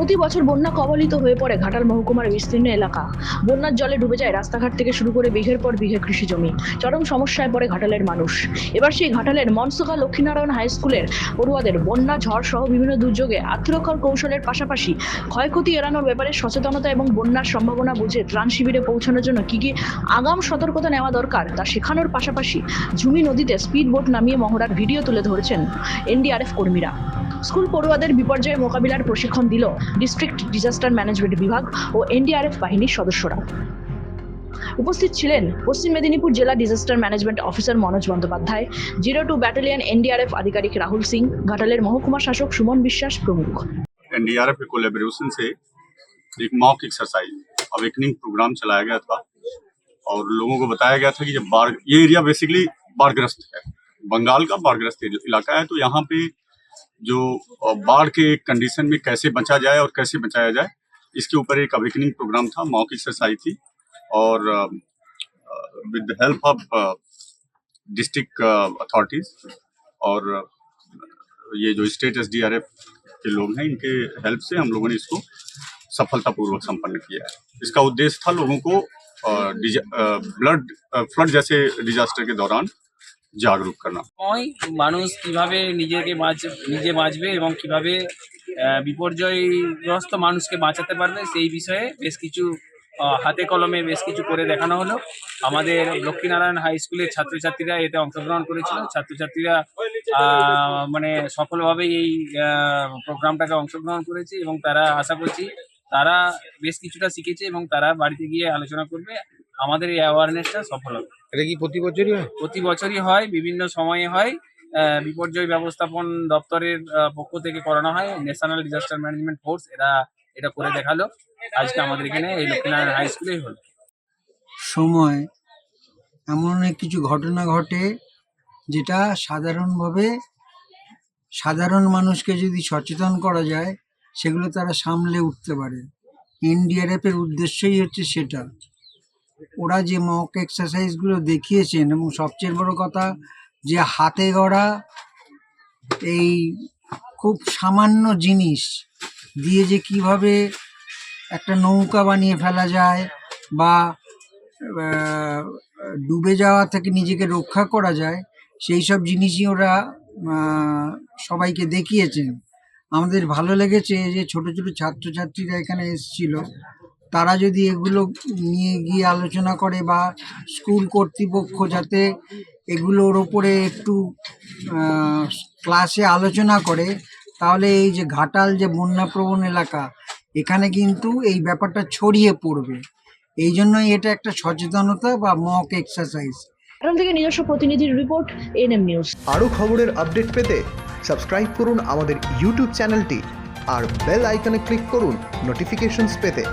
প্রতি বছর বন্যা কবলিত হয়ে পড়ে ঘাটাল মহকুমার বিস্তীর্ণ এলাকা। বন্যার জলে ডুবে যায় রাস্তাঘাট থেকে শুরু করে বিঘের পর বিঘে কৃষি জমি চরম সমস্যায় পড়ে ঘাটালের মানুষ। এবার সেই ঘাটালের মনসুখা লক্ষ্মীনারায়ণ হাই স্কুলের পড়ুয়াদের বন্যা, ঝড় সহ বিভিন্ন দুর্যোগে আত্মরক্ষার কৌশলের পাশাপাশি ক্ষয়ক্ষতি এড়ানোর ব্যাপারে সচেতনতা এবং বন্যার সম্ভাবনা বুঝে ত্রাণ শিবিরে পৌঁছানোর জন্য কি কি আগাম সতর্কতা নেওয়া দরকার তা শেখানোর পাশাপাশি ঝুমি নদীতে স্পিড বোট নামিয়ে মহড়ার ভিডিও তুলে ধরেছেন এনডিআরএফ কর্মীরা। স্কুল পড়ুয়াদের বিপর্যয় মোকাবিলার প্রশিক্ষণ দিল ডিস্ট্রিক্ট ডিজাস্টার ম্যানেজমেন্ট বিভাগ ও এনডিআরএফ বাহিনীর সদস্যরা উপস্থিত ছিলেন পশ্চিম মেদিনীপুর জেলা disaster management officer Manoj Bandyopadhyay zero two battalion NDRF আধিকারিক রাহুল সিং ঘাটালের মহকুমা শাসক সুমন বিশ্বাস प्रमुख एनडीआरएफ के कोलेबोरेशन से एक मॉक एक्सरसाइज अवेकनिंग प्रोग्राम चलाया गया था और लोगों को बताया गया था कि जब बाढ़ ये एरिया बेसिकली बाढ़ग्रस्त है बंगाल का बाढ़ग्रस्त एरि- इलाका है तो यहाँ पे जो बाढ़ के कंडीशन में कैसे बचा जाए और कैसे बचाया जाए, इसके ऊपर एक अवेकनिंग प्रोग्राम था, मॉक एक्सरसाइज थी और with the help of district authorities और ये जो स्टेट एस के लोग हैं, इनके हेल्प से हम लोगों ने इसको सफलतापूर्वक संपन्न किया है। इसका उद्देश्य था लोगों को ब्लड फ्लड जैसे डिजास्टर के दौरान जागरूक करना সময় মানুষ কিভাবে নিজেকে বাঁচ নিজে বাঁচবে এবং কিভাবে আহ, বিপর্যয়গ্রস্ত মানুষকে বাঁচাতে পারবে সেই বিষয়ে বেশ কিছু আহ, হাতে কলমে বেশ কিছু করে দেখানো হলো আমাদের লক্ষ্মীনারায়ণ হাই স্কুলের ছাত্রছাত্রীরা এতে অংশগ্রহণ করেছিল ছাত্রছাত্রীরা আহ, মানে সফলভাবে এই প্রোগ্রামটাকে অংশগ্রহণ করেছে এবং তারা আশা করছি তারা বেশ কিছুটা শিখেছে এবং তারা বাড়িতে গিয়ে আলোচনা করবে আমাদের এই অ্যাওয়ারনেসটা সফল হবে। এটা কি প্রতি বছরই হয়? প্রতি বছরই হয় বিভিন্ন সময়ে হয়। বিপর্যয় ব্যবস্থাপন দপ্তরের পক্ষ থেকে করানো হয়। ন্যাশনাল ডিজাস্টার ম্যানেজমেন্ট ফোর্স এরা এটা করে দেখাল। আজকে আমাদের এখানে এই লক্ষ্মীনারায়ণ হাই স্কুলেই হলো। সময় এমন অনেক কিছু ঘটনা ঘটে যেটা সাধারণভাবে সাধারণ মানুষকে যদি সচেতন করা যায় সেগুলো তারা সামলে উঠতে পারে। এনডিআরএফ এর উদ্দেশ্যই হচ্ছে সেটা। ওরা যে মক এক্সারসাইজগুলো দেখিয়েছেন, এবং সবচেয়ে বড় কথা যে হাতে গড়া এই খুব সামান্য জিনিস দিয়ে যে কীভাবে একটা নৌকা বানিয়ে ফেলা যায় বা ডুবে যাওয়া থেকে নিজেকে রক্ষা করা যায়, সেই সব জিনিসই ওরা সবাইকে দেখিয়েছেন। আমাদের ভালো লেগেছে যে ছোট ছোট ছাত্রছাত্রীরা এখানে এসেছিল। তারা যদি এগুলো নিয়ে গিয়ে আলোচনা করে বা স্কুল কর্তৃপক্ষ যাতে এগুলোর ওপরে একটু ক্লাসে আলোচনা করে তাহলে এই যে ঘাটাল যে বন্যাপ্রবণ এলাকা এখানে কিন্তু এই ব্যাপারটা ছড়িয়ে পড়বে। এই জন্যই এটা একটা সচেতনতা বা মক এক্সারসাইজ ঘাটাল থেকে নিজস্ব প্রতিনিধির রিপোর্ট এনএম নিউজ আরও খবরের আপডেট পেতে সাবস্ক্রাইব করুন আমাদের ইউটিউব চ্যানেলটি আর বেল আইকনে ক্লিক করুন নোটিফিকেশনস পেতে।